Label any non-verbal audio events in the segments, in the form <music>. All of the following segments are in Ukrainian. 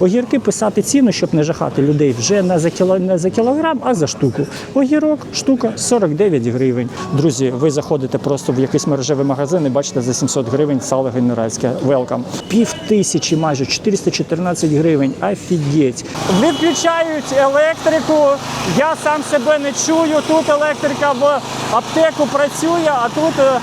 Огірки писати ціну, щоб не жахати людей вже не за кіло, не за кілограм, а за штуку. Огірок, штука 49 гривень. Друзі, ви заходите просто в якийсь мережевий магазин і бачите за 700 гривень сало генеральське. Велкам. Пів тисячі, майже 414 гривень. Офігеть. Відключають електрику. Я сам себе не чую. Тут електрика в аптеку працює, а тут е,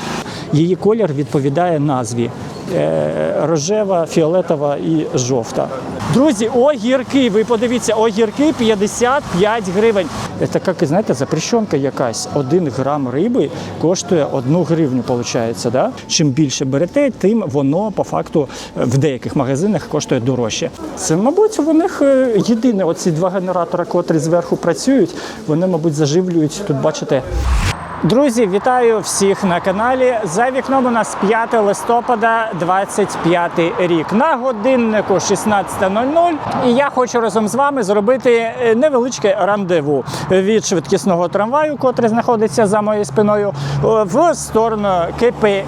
її колір відповідає назві. Е, Рожева, фіолетова і жовта. Друзі, огірки, ви подивіться, огірки 55 гривень. Це як, знаєте, запрещенка якась. Один грам риби коштує одну гривню, виходить. Да? Чим більше берете, тим воно по факту в деяких магазинах коштує дорожче. Це, мабуть, у них е, єдине, оці два генератори, котрі зверху працюють, вони, мабуть, заживлюють. Тут бачите, Друзі, вітаю всіх на каналі. За вікном у нас 5 листопада, 25 рік. На годиннику 16.00. І я хочу разом з вами зробити е, невеличке рандеву від швидкісного трамваю, котрий знаходиться за моєю спиною, в сторону КПІ.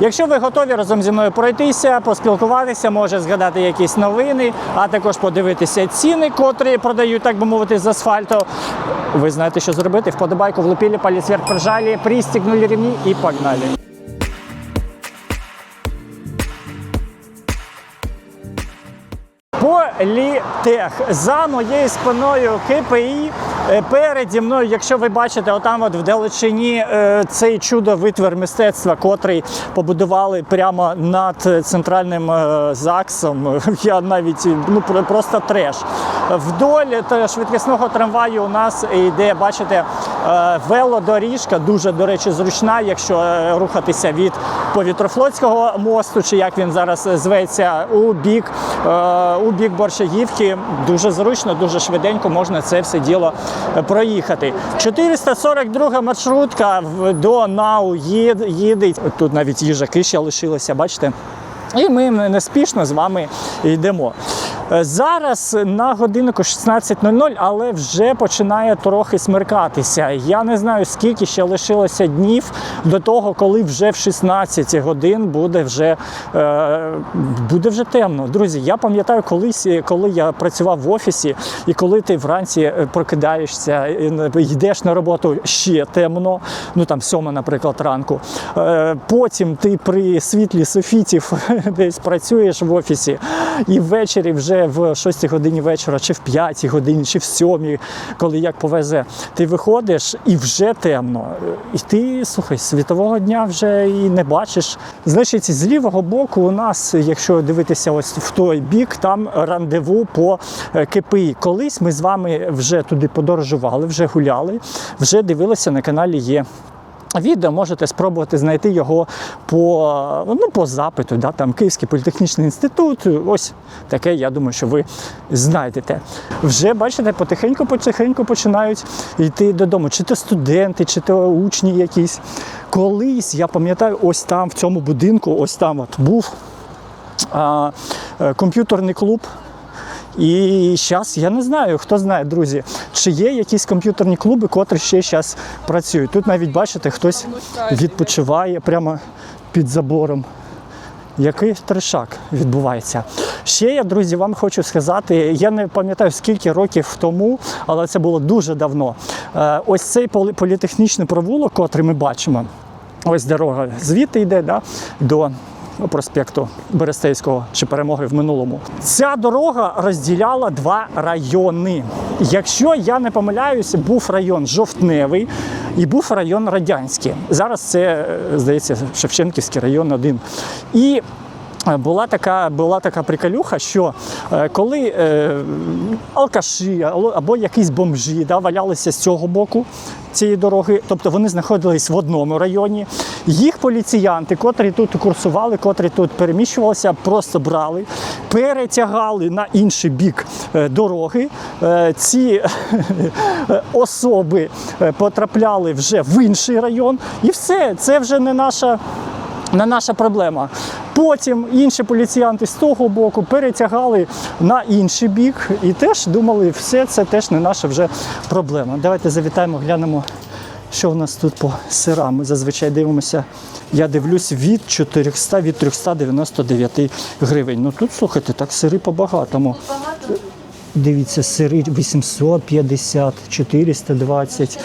Якщо ви готові разом зі мною пройтися, поспілкуватися, може згадати якісь новини, а також подивитися ціни, котрі продають, так би мовити, з асфальту. Ви знаєте, що зробити. Вподобайку влупили, палець вверх прижали, пристегнули ремни і погнали. Політех. За моєю спиною КПІ. Е, Переді мною, якщо ви бачите, отам от вдалечині е, цей чудо витвір мистецтва, котрий побудували прямо над центральним е, ЗАГСом. <laughs> Я навіть ну про- просто треш. Вдоль швидкісного трамваю у нас йде, бачите, велодоріжка, дуже, до речі, зручна, якщо рухатися від повітрофлотського мосту, чи як він зараз зветься, у бік, у бік Борщагівки. Дуже зручно, дуже швиденько можна це все діло проїхати. 442 маршрутка до НАУ їд- їде. Тут навіть їжаки ще лишилися, бачите? І ми неспішно з вами йдемо. Е, Зараз на годиннику 16.00, але вже починає трохи смеркатися. Я не знаю, скільки ще лишилося днів до того, коли вже в 16 годин буде вже, е, буде вже темно. Друзі, я пам'ятаю колись, е, коли я працював в офісі, і коли ти вранці е, прокидаєшся, і йдеш на роботу ще темно, ну там сьома, наприклад, ранку. Е, Потім ти при світлі софітів <laughs> десь працюєш в офісі, і ввечері вже в 6 годині вечора, чи в 5 годині, чи в 7, коли як повезе, ти виходиш і вже темно. І ти, слухай, світового дня вже і не бачиш. Значить, з лівого боку у нас, якщо дивитися ось в той бік, там рандеву по е, КПІ. Колись ми з вами вже туди подорожували, вже гуляли, вже дивилися на каналі є. Відео можете спробувати знайти його по, ну, по запиту, да, там Київський політехнічний інститут. Ось таке, я думаю, що ви знайдете. Вже бачите, потихеньку-потихеньку починають йти додому. Чи то студенти, чи то учні якісь. Колись, я пам'ятаю, ось там, в цьому будинку, ось там от був а, е, комп'ютерний клуб. І зараз я не знаю, хто знає, друзі, чи є якісь комп'ютерні клуби, котрі ще зараз працюють. Тут навіть бачите, хтось відпочиває прямо під забором. Який трешак відбувається. Ще я, друзі, вам хочу сказати, я не пам'ятаю скільки років тому, але це було дуже давно. Е, Ось цей полі- політехнічний провулок, котрий ми бачимо, ось дорога звідти йде да, до проспекту Берестейського чи перемоги в минулому. Ця дорога розділяла два райони. Якщо я не помиляюся, був район Жовтневий і був район Радянський. Зараз це, е, здається, Шевченківський район один. І була така, була така приколюха, що е, коли е, алкаші або- якісь бомжі да, валялися з цього боку цієї дороги, тобто вони знаходились в одному районі, їх поліціянти, котрі тут курсували, котрі тут переміщувалися, просто брали, перетягали на інший бік е, дороги. Е, Ці <laughs> е, особи е, потрапляли вже в інший район, і все, це вже не наша не наша проблема. Потім інші поліціянти з того боку перетягали на інший бік і теж думали, все це теж не наша вже проблема. Давайте завітаємо, глянемо, Що у нас тут по сирам? Ми зазвичай дивимося, я дивлюсь від 400 від 399 гривень. Ну тут слухайте, так сири по-багатому. Дивіться, сири 850, 420,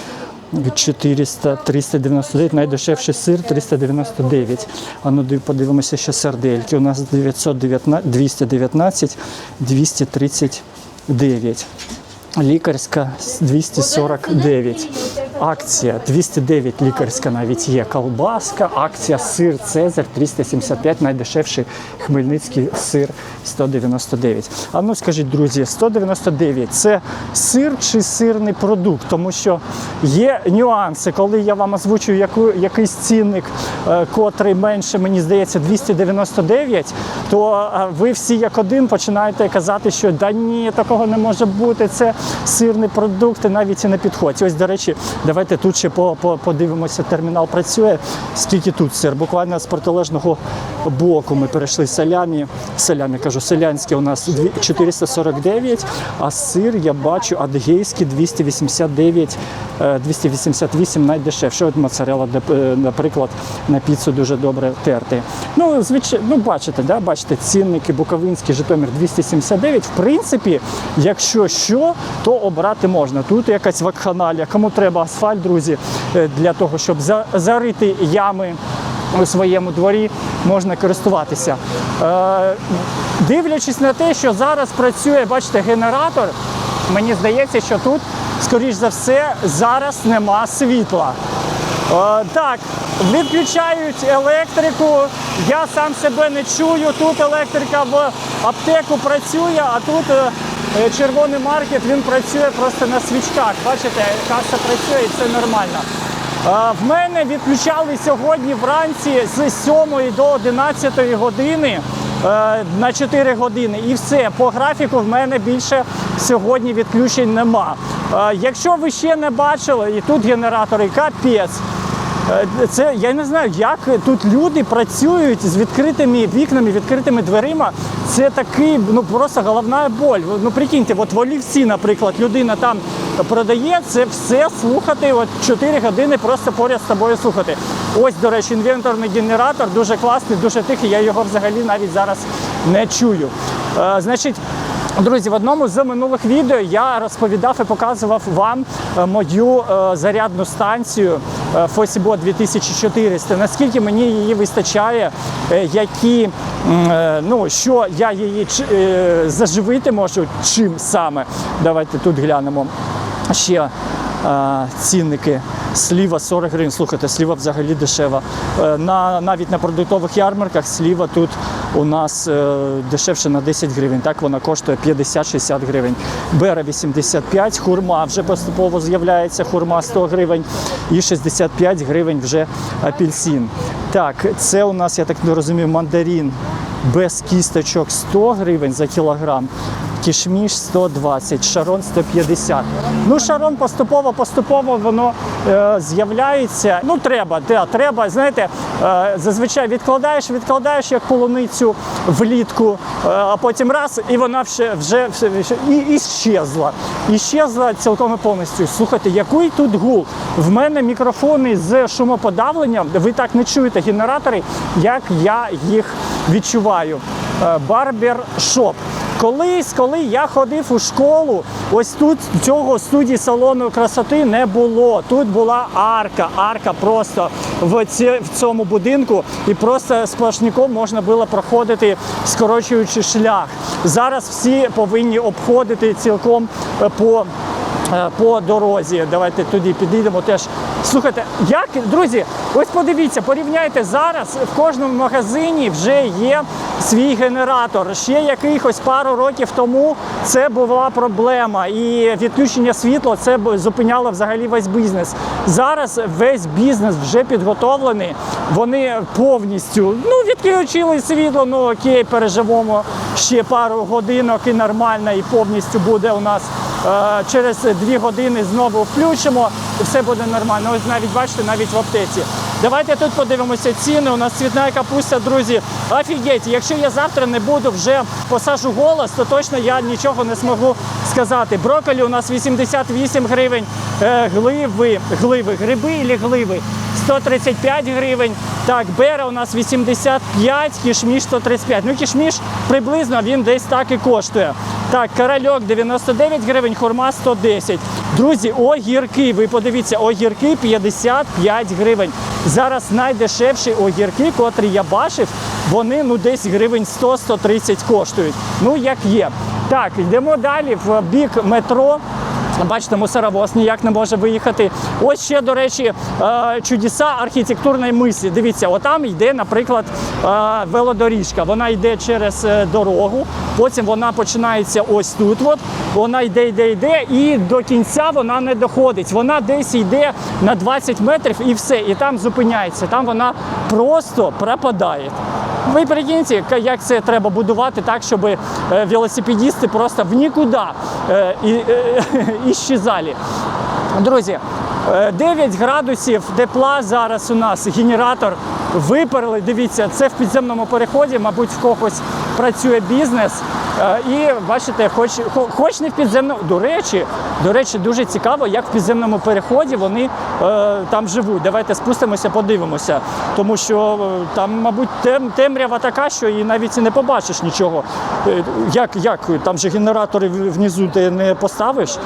400, 399, найдешевший сир 399. А ну подивимося ще сардельки. У нас 919, 219, 239. Лікарська 249. Акція 209 лікарська навіть є. Колбаска, акція сир Цезар 375, найдешевший хмельницький сир 199. А ну скажіть, друзі, 199 це сир чи сирний продукт? Тому що є нюанси, коли я вам озвучую яку, якийсь цінник, е, котрий менше, мені здається, 299, то е, ви всі як один починаєте казати, що да ні, такого не може бути. Це сирний продукт, і навіть і не підходить. Ось, до речі, давайте тут ще по, по, подивимося, термінал працює. Скільки тут сир? Буквально з протилежного боку ми перейшли селямі. Селямі кажу, селянське у нас 449, а сир я бачу адгейський 289, е, 288 найдешевше. От моцарелла, де, е, наприклад, на піцу дуже добре терти. Ну, звичайно, ну бачите, да, бачите, цінники Буковинський, Житомир 279. В принципі, якщо що, то обрати можна. Тут якась вакханалія. Кому треба асфальт, друзі, е, для того, щоб зарити ями у своєму дворі, можна користуватися. Е, дивлячись на те, що зараз працює, бачите, генератор, мені здається, що тут, скоріш за все, зараз нема світла. Е, так, відключають електрику. Я сам себе не чую. Тут електрика в аптеку працює, а тут е, е, червоний маркет він працює просто на свічках. Бачите, каса працює і це нормально. Е, В мене відключали сьогодні вранці з 7 до 11 години на 4 години. І все, по графіку в мене більше сьогодні відключень нема. Якщо ви ще не бачили, і тут генератори капець. Е, Це я не знаю, як тут люди працюють з відкритими вікнами, відкритими дверима. Це такий, ну просто головна боль. Ну прикиньте, от в Олівці, наприклад, людина там продає це все слухати. От 4 години просто поряд з тобою слухати. Ось, до речі, інвенторний генератор дуже класний, дуже тихий. Я його взагалі навіть зараз не чую. Е, значить. Друзі, в одному з минулих відео я розповідав і показував вам е, мою е, зарядну станцію е, Fosibot 2400. Наскільки мені її вистачає, е, які е, ну що я її заживити можу, чим саме. Давайте тут глянемо ще. Цінники сліва 40 гривень. Слухайте, сліва взагалі дешева. На навіть на продуктових ярмарках сліва тут у нас е, дешевше на 10 гривень. Так вона коштує 50-60 гривень. Бера 85, хурма вже поступово з'являється. Хурма 100 гривень і 65 гривень вже апельсин. Так, це у нас, я так не розумію, мандарин без кісточок 100 гривень за кілограм. Кішміш 120, шарон 150. Ну, шарон поступово, поступово воно з'являється. Ну, треба, да, треба. Знаєте, е, зазвичай відкладаєш, відкладаєш як полуницю влітку, е, а потім раз, і вона вже, вже, вже, і, і щезла. І щезла цілком і повністю. Слухайте, який тут гул? В мене мікрофони з шумоподавленням. Ви так не чуєте генератори, як я їх відчуваю. Барбер шоп. Колись, коли я ходив у школу, ось тут цього студії салону красоти не було. Тут була арка, арка просто в, цьому будинку, і просто сплошняком можна було проходити, скорочуючи шлях. Зараз всі повинні обходити цілком е, по. Е, По дорозі, давайте туди підійдемо. Теж слухайте, як друзі, ось подивіться, порівняйте зараз. В кожному магазині вже є свій генератор. Ще якихось пару років тому це була проблема, і відключення світла це зупиняло взагалі весь бізнес. Зараз весь бізнес вже підготовлений. Вони повністю ну відключили світло. Ну окей, переживемо ще пару годинок і нормально, і повністю буде у нас. Е, Через дві години знову включимо і все буде нормально. Ось навіть бачите, навіть в аптеці Давайте тут подивимося ціни. У нас цвітна капуста, друзі. Офігеть, якщо я завтра не буду вже посажу голос, то точно я нічого не зможу сказати. Брокколі у нас 88 гривень, е, гливи, гливи, гриби і гливи 135 гривень. Так, бера у нас 85, кішміш 135. Ну, кішміш приблизно він десь так і коштує. Так, корольок 99 гривень, хурма 110. Друзі, огірки, ви подивіться, огірки 55 гривень. Зараз найдешевші огірки, котрі я бачив, вони ну десь гривень 100-130 коштують. Ну, як є. Так, йдемо далі в бік метро. Бачите, мусоровоз ніяк не може виїхати. Ось ще, до речі, е, чудеса архітектурної мислі. Дивіться, отам йде, наприклад, е, велодоріжка. Вона йде через е, дорогу, потім вона починається ось тут. От. Вона йде, йде, йде, і до кінця вона не доходить. Вона десь йде на 20 метрів і все, і там зупиняється. Там вона просто пропадає. Ви прикиньте, як це треба будувати так, щоб е, велосипедісти просто в нікуди е, іщезали. <laughs> Друзі, е, 9 градусів тепла зараз у нас генератор виперли. Дивіться, це в підземному переході, мабуть, в когось працює бізнес. Е, І бачите, хоч, хоч не в підземному. До речі, до речі, дуже цікаво, як в підземному переході вони е, там живуть. Давайте спустимося, подивимося. Тому що е, там, мабуть, тем, темрява така, що і навіть і не побачиш нічого. Як, як там же генератори внизу ти не поставиш?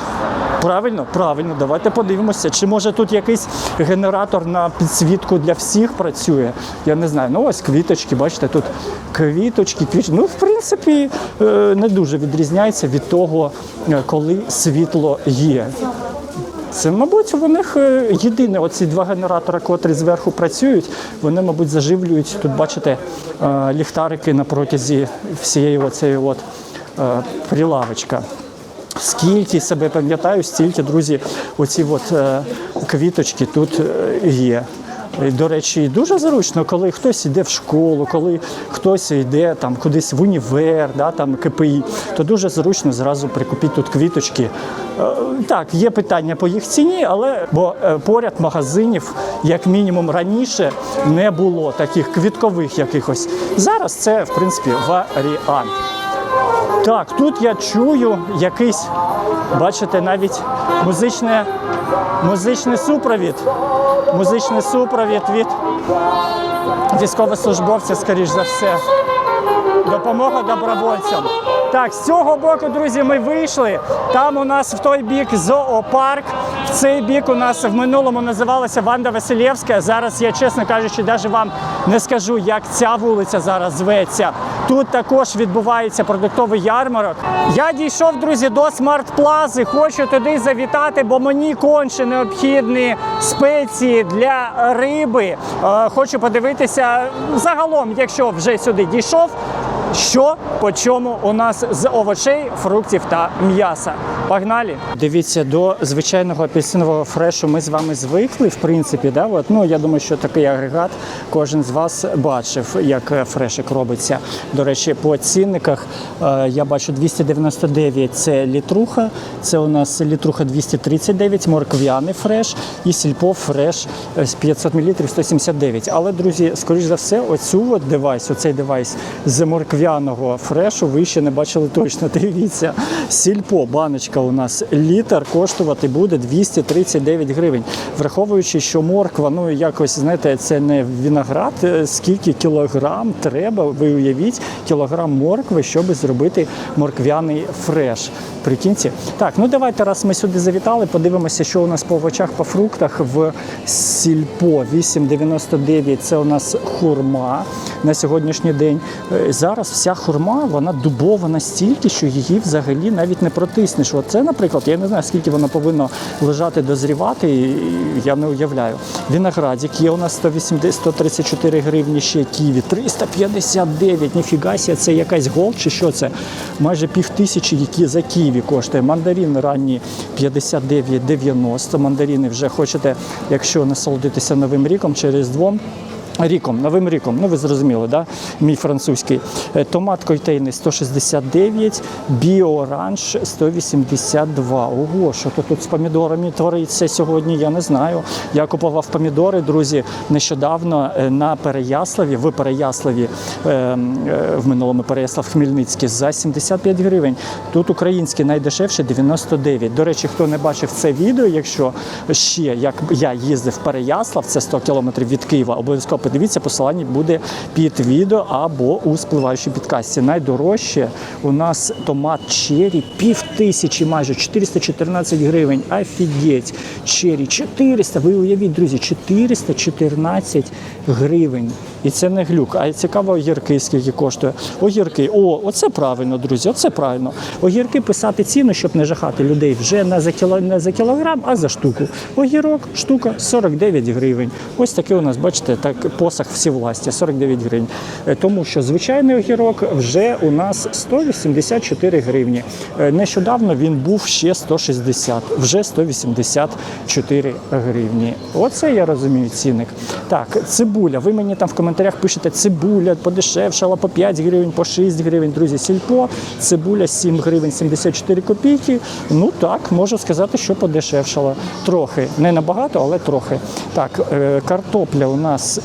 Правильно, правильно, давайте подивимося. Чи може тут якийсь генератор на підсвітку для всіх працює? Я не знаю. Ну ось квіточки, бачите, тут квіточки, квіточки. Ну, в принципі, е, не дуже відрізняється від того, е, коли світло є. Це, мабуть, у них е, єдине оці два генератори, котрі зверху працюють, вони, мабуть, заживлюють. Тут бачите ліхтарики на протязі всієї оцеї от прилавочка. Скільки себе пам'ятаю, стільки, друзі, оці от е, квіточки тут е, є. До речі, дуже зручно, коли хтось йде в школу, коли хтось йде там кудись в універ, да, там КПІ, то дуже зручно зразу прикупити тут квіточки. Е, Так, є питання по їх ціні, але бо е, поряд магазинів, як мінімум раніше, не було таких квіткових якихось. Зараз це, в принципі, варіант. Так, тут я чую якийсь, бачите, навіть музичне, музичний супровід. Музичний супровід від військовослужбовця, скоріш за все. Допомога добровольцям. Так, з цього боку, друзі, ми вийшли. Там у нас в той бік зоопарк. Цей бік у нас в минулому називалася Ванда Василєвська. Зараз я, чесно кажучи, навіть вам не скажу, як ця вулиця зараз зветься. Тут також відбувається продуктовий ярмарок. Я дійшов, друзі, до смарт-плази. Хочу туди завітати, бо мені конче необхідні спеції для риби. Е, Хочу подивитися загалом, якщо вже сюди дійшов. Що по чому у нас з овочей, фруктів та м'яса? Погнали! Дивіться, до звичайного апельсинового фрешу ми з вами звикли, в принципі. Да? От, ну, я думаю, що такий агрегат кожен з вас бачив, як фрешик робиться. До речі, по цінниках е, я бачу 299 це літруха, це у нас літруха 239, морквяний фреш і сільпо фреш е, з 500 мл 179. Але, друзі, скоріш за все, оцю от девайс, оцей девайс з морквяного фрешу ви ще не бачили точно. <laughs> Дивіться, сільпо, баночка у нас літр коштувати буде 239 гривень. Враховуючи, що морква, ну якось знаєте, це не виноград. е, Скільки кілограм треба, ви уявіть, кілограм моркви, щоб зробити морквяний фреш. Прикиньте. Так, ну давайте, раз ми сюди завітали, подивимося, що у нас по овочах, по фруктах в сільпо 8,99 це у нас хурма на сьогоднішній день. Е, Зараз вся хурма вона дубова настільки, що її взагалі навіть не протиснеш. Оце, наприклад, я не знаю, скільки вона повинна лежати, дозрівати, я не уявляю. Виноградик є у нас 180, 134 гривні, ще ківі, 359, ніфіга сі, це якась гол чи що це? Майже пів тисячі, які за ківі коштує. Мандарин ранні 59,90. Мандарини вже хочете, якщо насолодитися новим ріком через двом. Ріком, новим ріком, ну ви зрозуміли, да? мій французький. Томат койтейний 169, біооранж 182. Ого, що то тут з помідорами твориться сьогодні, я не знаю. Я купував помідори, друзі, нещодавно е, на Переяславі, в Переяславі, е, е, в минулому Переяслав Хмельницький, за 75 гривень. Тут український найдешевше 99. До речі, хто не бачив це відео, якщо ще як я їздив в Переяслав, це 100 кілометрів від Києва, обов'язково подивіться, посилання буде під відео або у спливаючій підкасті. Найдорожче у нас томат черрі пів тисячі, майже 414 гривень. Офігеть! Черрі 400, ви уявіть, друзі, 414 гривень. І це не глюк. А цікаво, огірки скільки коштує. Огірки, о, оце правильно, друзі, оце правильно. Огірки писати ціну, щоб не жахати людей вже не за кіло, не за кілограм, а за штуку. Огірок, штука 49 гривень. Ось такий у нас, бачите, так посах всівластя 49 гривень. Е, Тому що звичайний огірок вже у нас 184 гривні. Е, Нещодавно він був ще 160, вже 184 гривні. Оце я розумію цінник. Так, цибуля. Ви мені там в коментарях пишете, цибуля подешевшала по 5 гривень, по 6 гривень. Друзі, сільпо, цибуля 7 гривень 74 копійки. Ну так, можу сказати, що подешевшала. Трохи. Не набагато, але трохи. Так, е, картопля у нас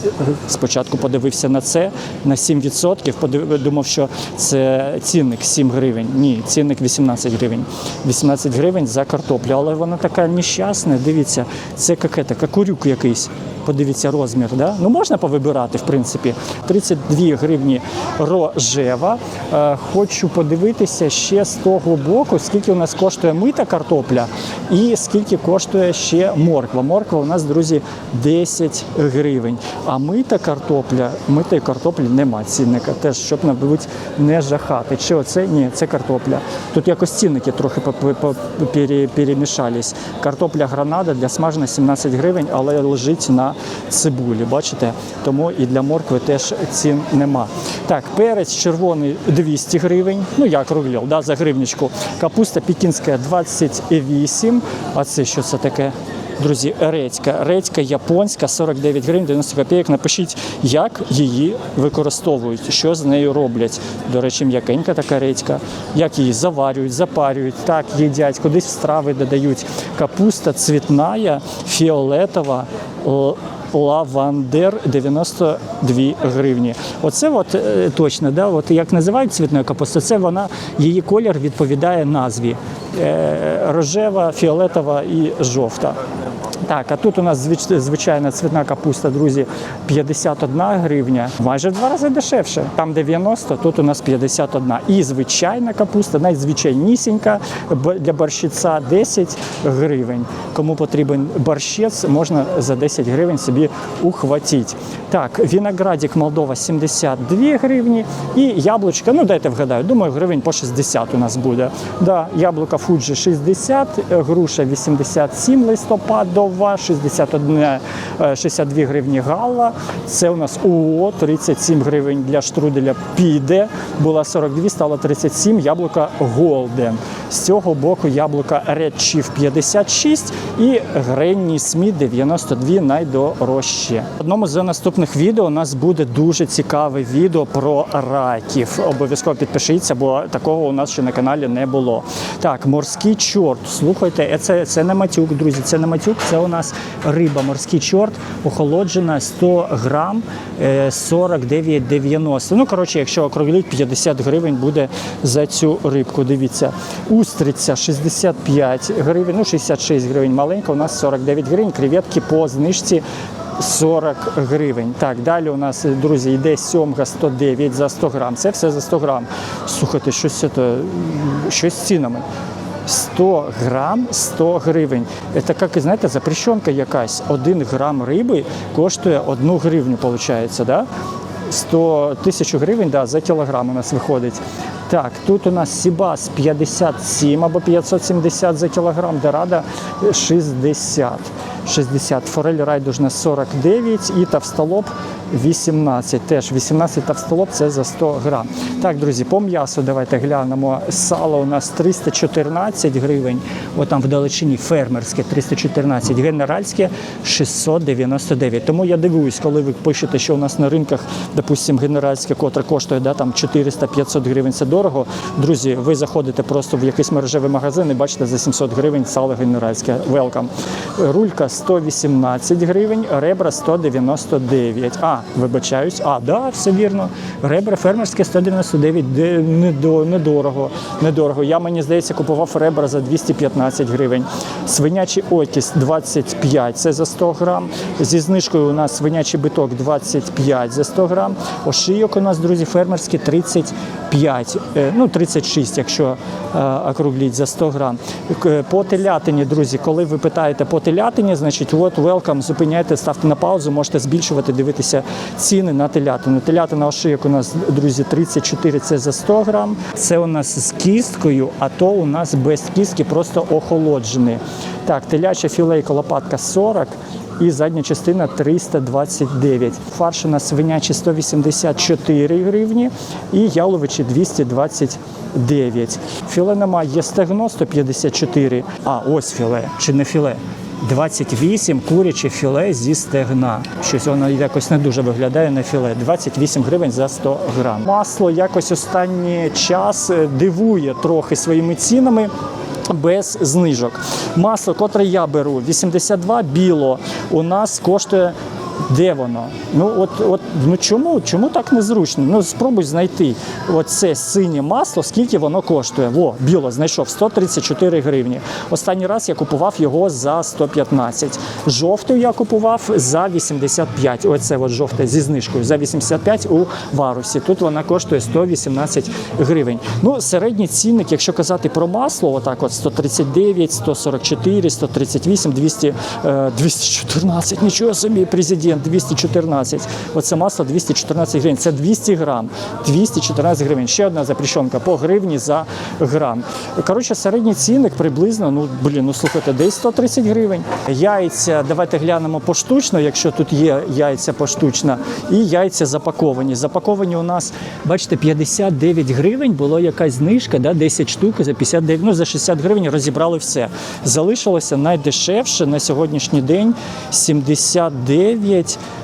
спочатку подивився на це на 7%. Подив... Думав, що це цінник 7 гривень. Ні, цінник 18 гривень. 18 гривень за картоплю. Але вона така нещасна. Дивіться, це какета, какурюк якийсь. Подивіться розмір, да? Ну можна повибирати, в принципі. 32 гривні рожева. Е, хочу подивитися ще з того боку, скільки у нас коштує мита картопля і скільки коштує ще морква. Морква у нас, друзі, 10 гривень. А мита картопля, митої картоплі нема цінника. Теж, щоб, мабуть, не жахати. Чи оце? Ні, це картопля. Тут якось цінники трохи перемішались. Картопля гранада для смаження 17 гривень, але лежить на цибулі. Бачите? Тому і для моркви теж цін нема. Так, перець червоний 200 гривень. Ну як руглів, да, за гривничку. Капуста пекінська 28. А це що це таке? Друзі, редька. Редька японська 49 гривень 90 копійок. Напишіть, як її використовують, що з нею роблять. До речі, м'якенька така редька. Як її заварюють, запарюють, так їдять, кудись в страви додають. Капуста цвітная, фіолетова. Лавандер 92 гривні. Оце от е, точно, да, от як називають цвітною капусту, це вона, її колір відповідає назві. Е, рожева, фіолетова і жовта. Так, а тут у нас звич- звичайна цвітна капуста, друзі, 51 гривня, майже в два рази дешевше. Там 90, тут у нас 51. І звичайна капуста, найзвичайнісінька для борщиця 10 гривень. Кому потрібен борщець, можна за 10 гривень собі ухватити. Так, виноградик Молдова 72 гривні і яблучка, ну дайте вгадаю, думаю, гривень по 60 у нас буде. Да, яблука Фуджі 60, е, груша 87 листопадова, 61, е, 62 гривні гала. Це у нас УО 37 гривень для штруделя піде. Була 42, стала 37, яблука Голден. З цього боку яблука Red Chief 56 і Гренні Сміт 92 найдорожче. В одному з наступних відео у нас буде дуже цікаве відео про раків. Обов'язково підпишіться, бо такого у нас ще на каналі не було. Так, морський чорт. Слухайте, е, це, це не матюк, друзі. Це не матюк, це у нас риба, морський чорт, охолоджена 100 грам е, 49,90. Ну, коротше, якщо округліть, 50 гривень буде за цю рибку. Дивіться. Устриця 65 гривень, ну 66 гривень маленька, у нас 49 гривень, креветки по знижці 40 гривень. Так, далі у нас, друзі, йде сьомга 109 за 100 грам. Це все за 100 грам. Слухайте, щось, це, щось з цінами. 100 грам 100 гривень. Це як, знаєте, запрещенка якась. Один грам риби коштує 1 гривню, виходить, да? 100 тисяч гривень да, за кілограм у нас виходить. Так, тут у нас Сібас 57 або 570 за кілограм, Дорада 60. 60. Форель райдужна 49 і тавстолоб 18. Теж 18 тавстолоб це за 100 грам. Так, друзі, по м'ясу давайте глянемо. Сало у нас 314 гривень. Отам вдалечині фермерське 314, генеральське 699. Тому я дивуюсь, коли ви пишете, що у нас на ринках, допустимо, генеральське, котре коштує да, там 400-500 гривень, це дорого. Друзі, ви заходите просто в якийсь мережевий магазин і бачите за 700 гривень сало генеральське. Welcome. Рулька 118 гривень, ребра 199. А, вибачаюсь, а, да, все вірно. Ребра фермерське 199, недорого. недорого. Я, мені здається, купував ребра за 215 гривень. Свинячий окіс 25, це за 100 грам. Зі знижкою у нас свинячий биток 25 за 100 грам. Ошийок у нас, друзі, фермерський 35, е, ну 36, якщо е, округліть за 100 грам. По телятині, друзі, коли ви питаєте по телятині, значить, от welcome, зупиняйте, ставте на паузу, можете збільшувати, дивитися ціни на телятину. Телятина ошийок у нас, друзі, 34, це за 100 грам. Це у нас з кісткою, а то у нас без кістки, просто охолоджений. Так, теляча філейка лопатка 40 і задня частина 329. Фарш у нас свинячий 184 гривні і яловичі 229. Філе немає, є стегно 154. А, ось філе, чи не філе? 28 куряче філе зі стегна. Щось воно якось не дуже виглядає на філе. 28 гривень за 100 грам. Масло якось останній час е, дивує трохи своїми цінами. Без знижок. Масло, котре я беру, 82 біло, у нас коштує. Де воно? Ну от, от ну чому? Чому так незручно? Ну спробуй знайти оце синє масло, скільки воно коштує. Во, біло знайшов 134 гривні. Останній раз я купував його за 115. Жовту я купував за 85. Оце от жовте зі знижкою за 85 у варусі. Тут вона коштує 118 гривень. Ну, середній цінник, якщо казати про масло, отак от 139, 144, 138, 200, е, 214. Нічого собі, президент, 214. Оце масло 214 гривень. Це 200 грам. 214 гривень. Ще одна запрещенка по гривні за грам. Коротше, середній цінник приблизно, ну блін, ну слухайте, десь 130 гривень. Яйця, давайте глянемо поштучно, якщо тут є яйця поштучно, і яйця запаковані. Запаковані у нас, бачите, 59 гривень, була якась знижка, да, 10 штук за 59, ну за 60 гривень розібрали все. Залишилося найдешевше на сьогоднішній день 79.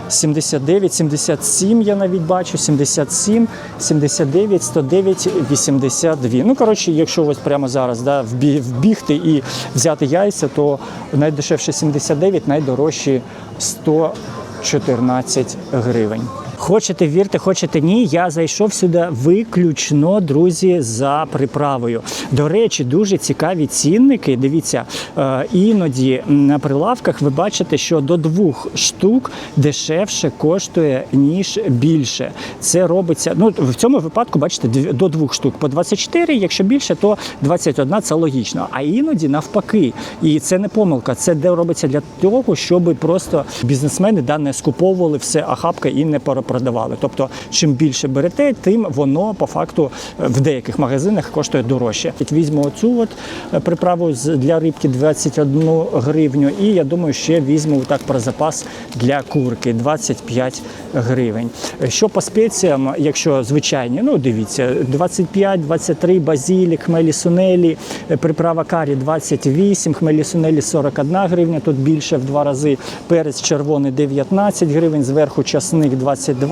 79, 77 я навіть бачу, 77, 79, 109, 82. Ну, коротше, якщо ось прямо зараз да, вбі- вбігти і взяти яйця, то найдешевше 79, найдорожчі 114 гривень. Хочете вірте, хочете ні. Я зайшов сюди виключно, друзі, за приправою. До речі, дуже цікаві цінники. Дивіться, е, іноді на прилавках ви бачите, що до двох штук дешевше коштує ніж більше. Це робиться. Ну в цьому випадку, бачите, до двох штук по 24, Якщо більше, то 21, це логічно. А іноді навпаки. І це не помилка. Це де робиться для того, щоб просто бізнесмени да, не скуповували все ахапка і не перепродавали. Тобто, чим більше берете, тим воно по факту е, в деяких магазинах коштує дорожче. Візьму оцю от е, приправу для рибки 21 гривню, і я думаю, ще візьму так про запас для курки 25 гривень. Е, Що по спеціям, якщо звичайні, ну дивіться, 25, 23 базілік, хмелі сунелі, приправа карі 28, хмелі сунелі 41 гривня, тут більше в два рази. Перець червоний 19 гривень, зверху часник 22,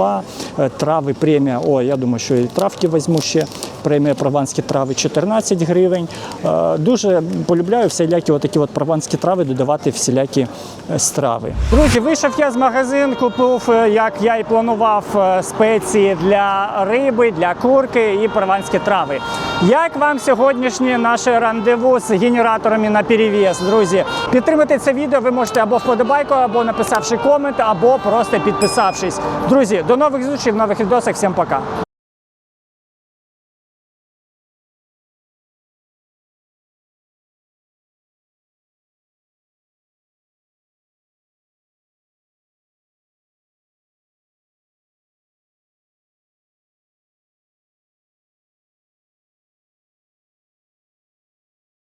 е, трави премія. О, я думаю, що і травки візьму ще. Премія прованські трави 14 гривень. Е, Дуже полюбляю всілякі отакі от прованські трави додавати всілякі е, страви. Друзі, вийшов я з магазину, купив, як я і планував, спеції для риби, для курки і прованські трави. Як вам сьогоднішнє наше рандеву з генераторами на перевіз, друзі? Підтримати це відео ви можете або вподобайку, або написавши комент, або просто підписавшись. Друзі, до нових зустрічей нових відосах. Всім пока.